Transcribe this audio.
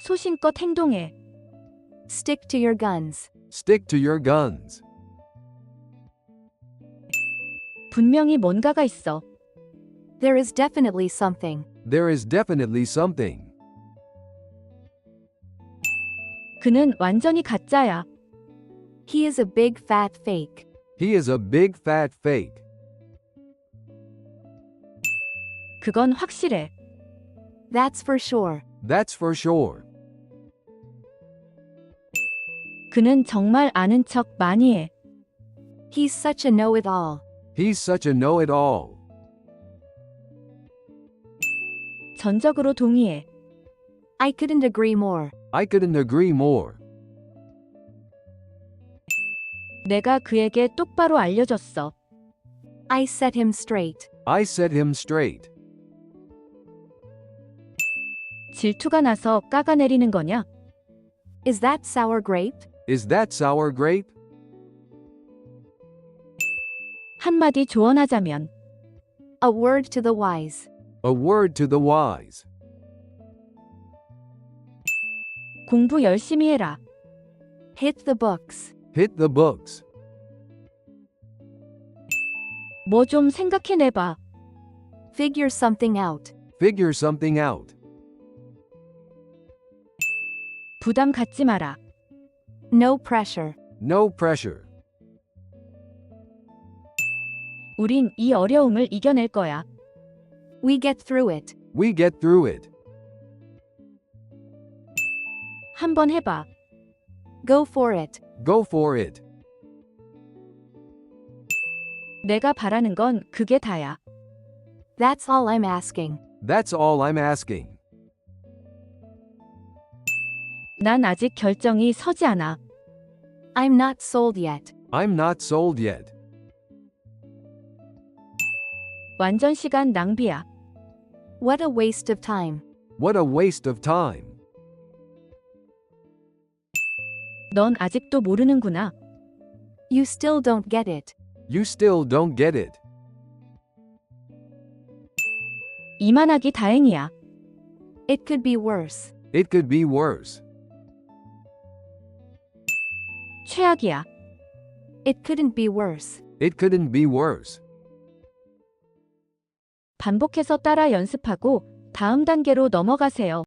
소신껏 행동해. Stick to your guns. Stick to your guns. 분명히 뭔가가 있어. There is definitely something. There is definitely something. 그는 완전히 가짜야. He is a big fat fake. He is a big fat fake. 그건 확실해. That's for sure. That's for sure. 그는 정말 아는 척 많이 해. He's such a know it all. He's such a know it all. 전적으로 동의해. I couldn't agree more. I couldn't agree more. 내가 그에게 똑바로 알려줬어. I set him straight. I set him straight. 질투가 나서 까가내리는 거냐? Is that sour grape? Is that sour grape? 한마디 조언하자면 A word to the wise. A word to the wise. 공부 열심히 해라. Hit the books. Hit the books. 뭐 좀 생각해내봐. Figure something out. Figure something out. 부담 갖지 마라. No pressure. No pressure. 우린 이 어려움을 이겨낼 거야. We get through it. We get through it. 한번 해봐. Go for it. Go for it. 내가 바라는 건 그게 다야. That's all I'm asking. That's all I'm asking. 난 아직 결정이 서지 않아. I'm not sold yet. I'm not sold yet. 완전 시간 낭비야. What a waste of time. What a waste of time. 넌 아직도 모르는구나. You still don't get it. You still don't get it. 이만하기 다행이야. It could be worse. It could be worse. 최악이야. It couldn't be worse. It couldn't be worse. 반복해서 따라 연습하고 다음 단계로 넘어가세요.